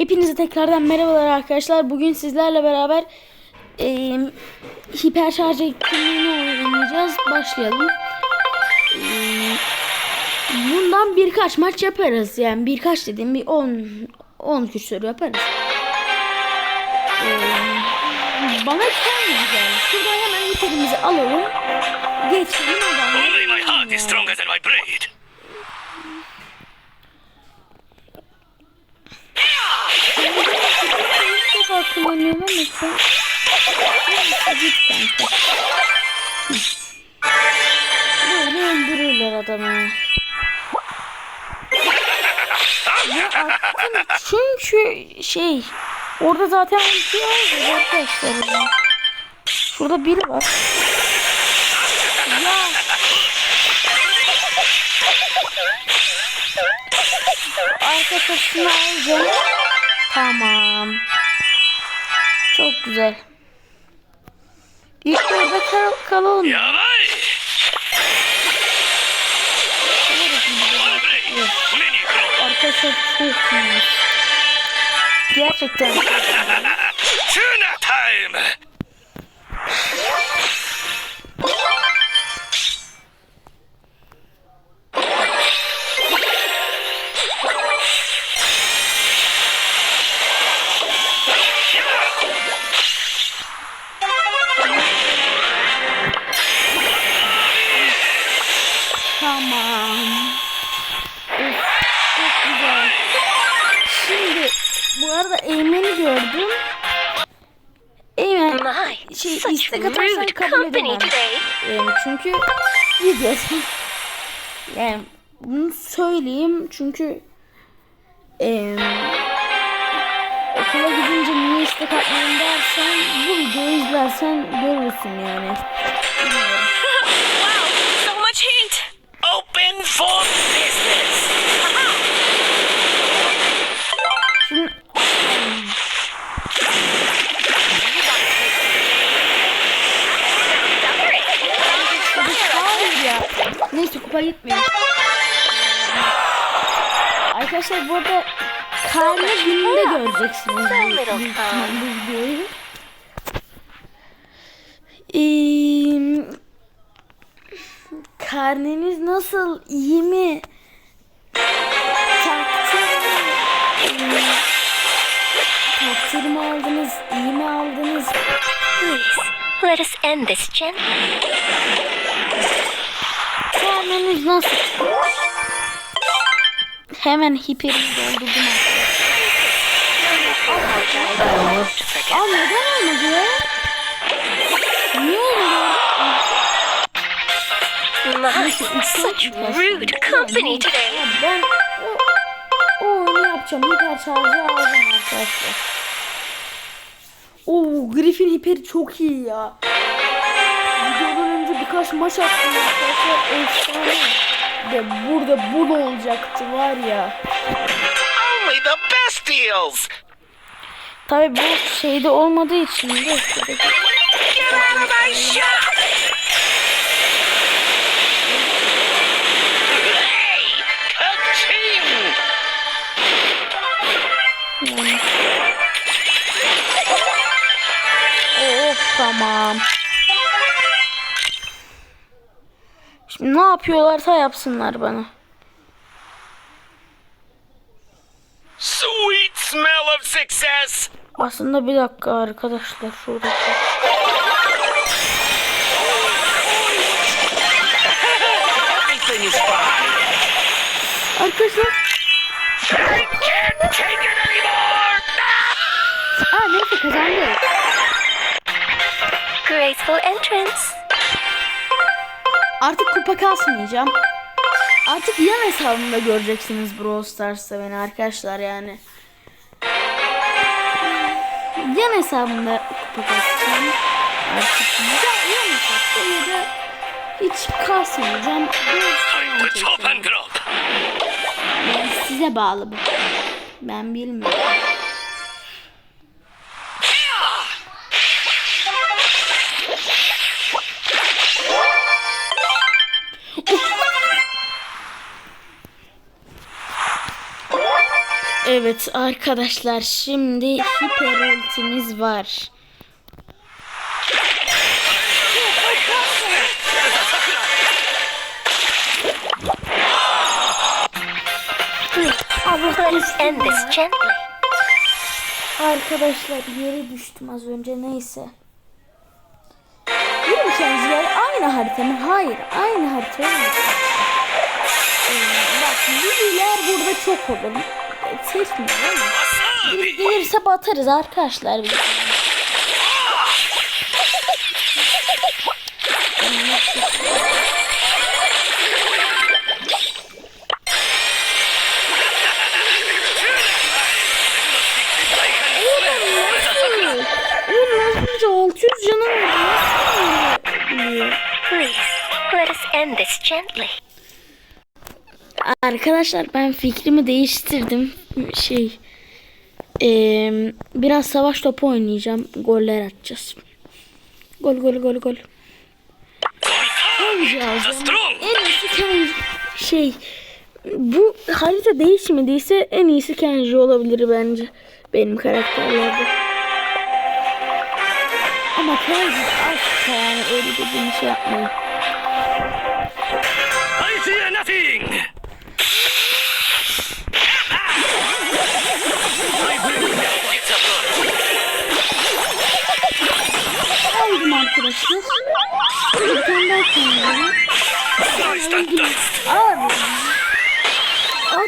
Hepinize tekrardan merhabalar arkadaşlar. Bugün sizlerle beraber e, hiper şarj etkinliğini oynayacağız. Başlayalım. E, bundan birkaç maç yaparız. Yani birkaç dediğim bir 10 10 küsur yaparız. E, bana kalmadı yani. Şuradan hemen hiperimizi alalım. Geçelim Only my heart is stronger than my brain. Defa kullanıyorum ama sen... Git kanka. Böyle öldürürler adamı. Ya attım çünkü şey orada zaten ulti var arkadaşlar. ya. Şurada biri var. Ya. Arka sesini alacağım. Tamam. Çok güzel. İlk orada kal kalalım. Yavaş. Evet. Arkadaşlar çok iyi. Gerçekten. Tuna time. My, şey istek atarsan kabul edemem. Yani çünkü videosu. Yani bunu söyleyeyim çünkü eee okula gidince niye istek atmayın dersen bu videoyu izlersen görürsün yani. Bilmiyorum. wow, so much heat. Open for business Şimdi Hayır ya. Neyse kupa gitmiyor. Arkadaşlar bu arada karne gününde göreceksiniz bu, bu, videoyu. Ee, karneniz nasıl? İyi mi? Takdir mi? Takdir mi aldınız? İyi mi aldınız? Please, let us end this gently. Karneniz nasıl? Hemen hiperimi doldurdum. Aa neden olmadı ya? Niye olmadı? Such rude company today. Ben o, o oyunu yapacağım. Hiper şarjı aldım arkadaşlar. Oo Griffin hiperi çok iyi ya. Birkaç maç attım arkadaşlar. Efsane. De burada bul olacaktı var ya. Only the best deals Tabi bu şeyde olmadığı için de Get out of my shop yapıyorlarsa yapsınlar bana. Sweet smell of success Aslında bir dakika arkadaşlar şuradaki. Arkadaşlar. Aa neyse kazandık. Graceful entrance. Artık kupa kasmayacağım. Artık yan hesabımda göreceksiniz Brawl Stars'ta beni arkadaşlar yani. Yan hesabımda kupa kasacağım. Artık ya, yan hesapta ya da hiç kasmayacağım. Yani size bağlı bu. Ben bilmiyorum. Evet arkadaşlar şimdi hiper ultimiz var. Us end this gently. Arkadaşlar yere düştüm az önce neyse. Yürümüşseniz yer aynı harita mı? Hayır aynı harita olmaz. Ee, bak biriler burada çok olur. Seçmiyorum ama. Biri gelirse batarız arkadaşlar. biz. Oğlum nasıl 600 canım var. Please, let us end this gently. Arkadaşlar ben fikrimi değiştirdim. Şey eee, biraz savaş topu oynayacağım. Goller atacağız. Gol gol gol gol. En iyisi Kenji. Şey bu harita değişmediyse en iyisi Kenji olabilir bence. Benim karakterlerde. Ama Kenji asla yani öyle dediğim şey yapmayın. I fear nothing! Oh,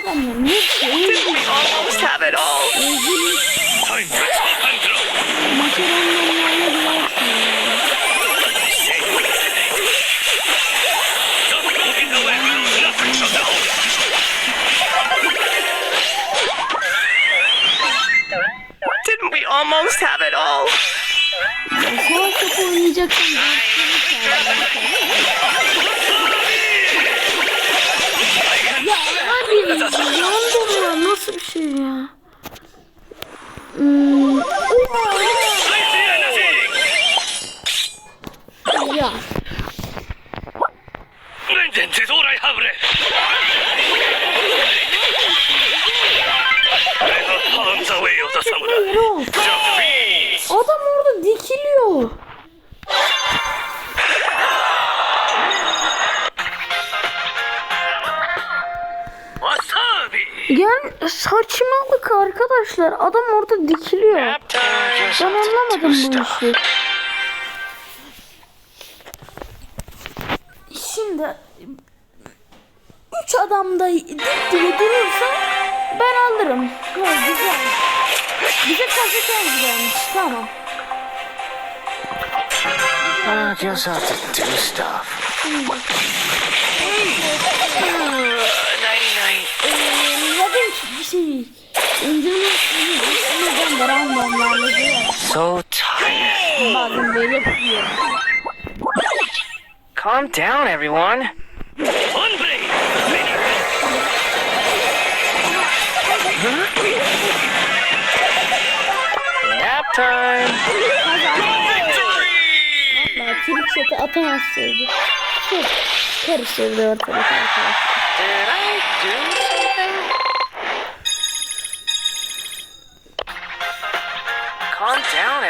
then you need to. We almost have it all. Didn't we almost have it all? Mm. Yani saçmalık arkadaşlar. Adam orada dikiliyor. Ben anlamadım bu işi. Şimdi üç adam da dik diye durursa ben alırım. Ha, güzel. Bize kazıkan gelmiş. Tamam. I I'll have to do stuff. Şey. So tired. Bazen böyle yapıyor. Calm down, everyone. Hombre! Nap time. trik seti atamazsaydı. Karıştırdı ortalık arkadaşlar.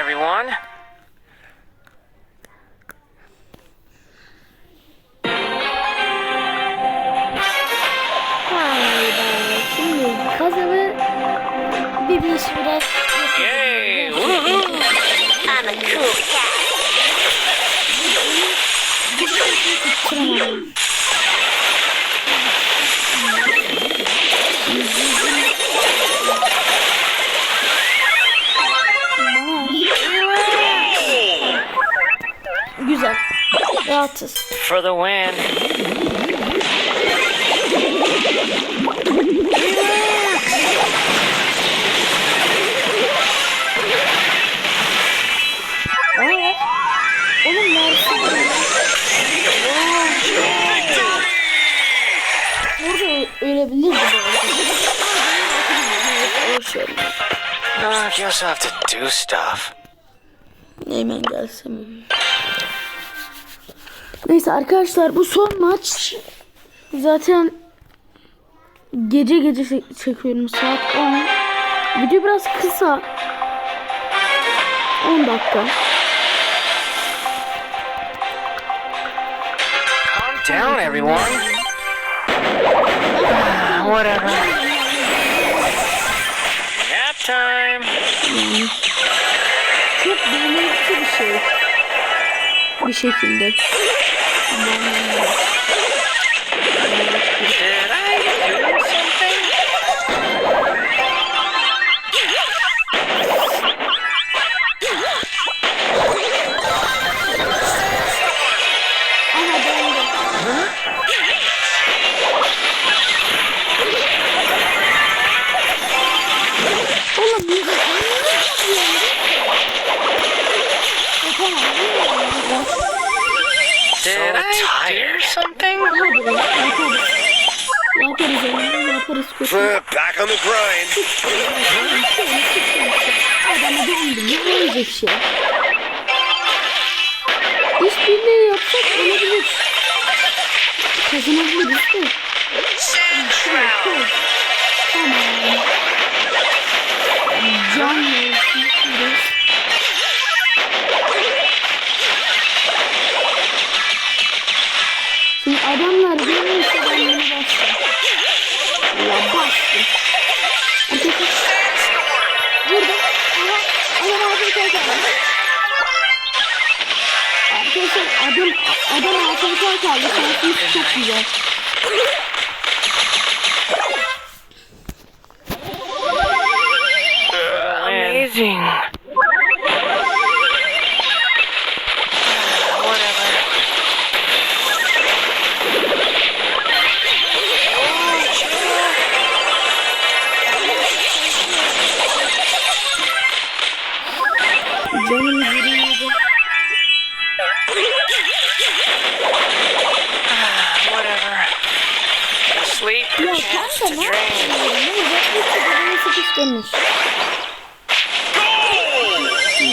Everyone. Hayda. Şimdi kazanı bir bir iş biraz Yay! Woohoo! I'm a cool cat. Rahatız. For the win. Aa, oğlum versene. Burada ölebilirdi bu arada. Evet, o şöyle. I have to do stuff. Hemen gelsem. Neyse arkadaşlar bu son maç. Zaten gece gece çek- çekiyorum saat 10. Video biraz kısa. 10 dakika. Calm down, everyone. Whatever. Nap time. Çok beğenilir bir şey. Bir şekilde. Did I I do something? Hadi be yaparız. Yaparız oğlum yaparız kötü. Back on the grind. Adamı döndü ne olacak şey. İşbirliği yapsak olabilir. Kazanabiliriz de. Şuraya koy. Tamam. Can versin. Biraz. Adamlar görmüşse ben bunu bastım. Ya bastım. Öteki Burada. Aha. Adam AFK kaldı. Arkadaşlar adam adam AFK kaldı. Şansımız çok güzel. Kanka ne yapıyorsun? Beni sıkıştırmış.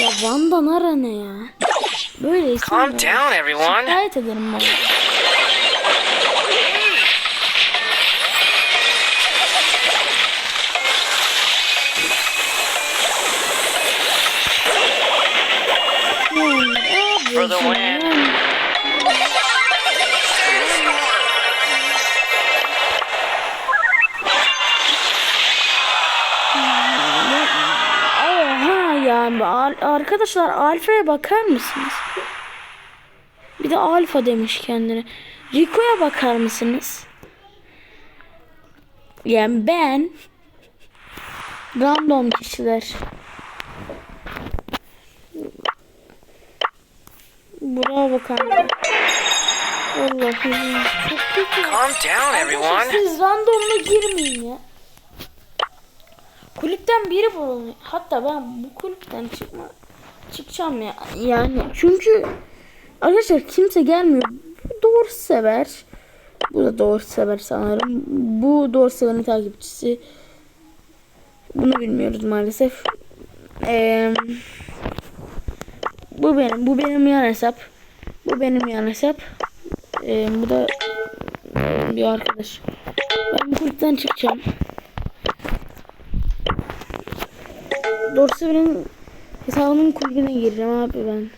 Ya Van'dan ara ne ya? Böyle isim Calm down, everyone. Şikayet ederim ben. For the win. Yani Al- arkadaşlar alfaya bakar mısınız? Bir de alfa demiş kendine. Rico'ya bakar mısınız? Yani ben random kişiler. Bravo kanka. Allah'ım çok kötü. Calm down, everyone. Siz randomla girmeyin ya. Kulüpten biri bulunuyor. Hatta ben bu kulüpten çıkma çıkacağım ya. Yani çünkü arkadaşlar kimse gelmiyor. Bu doğru sever. Bu da doğru sever sanırım. Bu doğru severin takipçisi. Bunu bilmiyoruz maalesef. Ee, bu benim. Bu benim yan hesap. Bu benim yan hesap. Ee, bu da bir arkadaş. Ben bu kulüpten çıkacağım. Doğrusu benim hesabımın kulübüne gireceğim abi ben.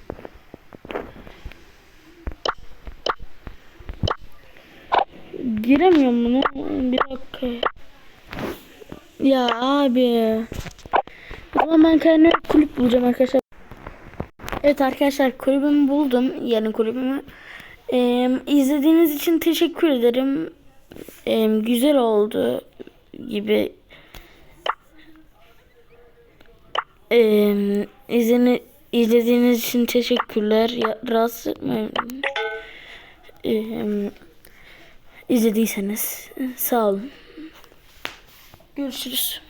Giremiyorum bunu. Bir dakika. Ya abi. O zaman ben kendime kulüp bulacağım arkadaşlar. Evet arkadaşlar kulübümü buldum. Yani kulübümü. Ee, izlediğiniz için teşekkür ederim. Ee, güzel oldu gibi. Ee, izleni, izlediğiniz için teşekkürler. Ya, rahatsız etmeyin. İzlediyseniz sağ olun. Görüşürüz.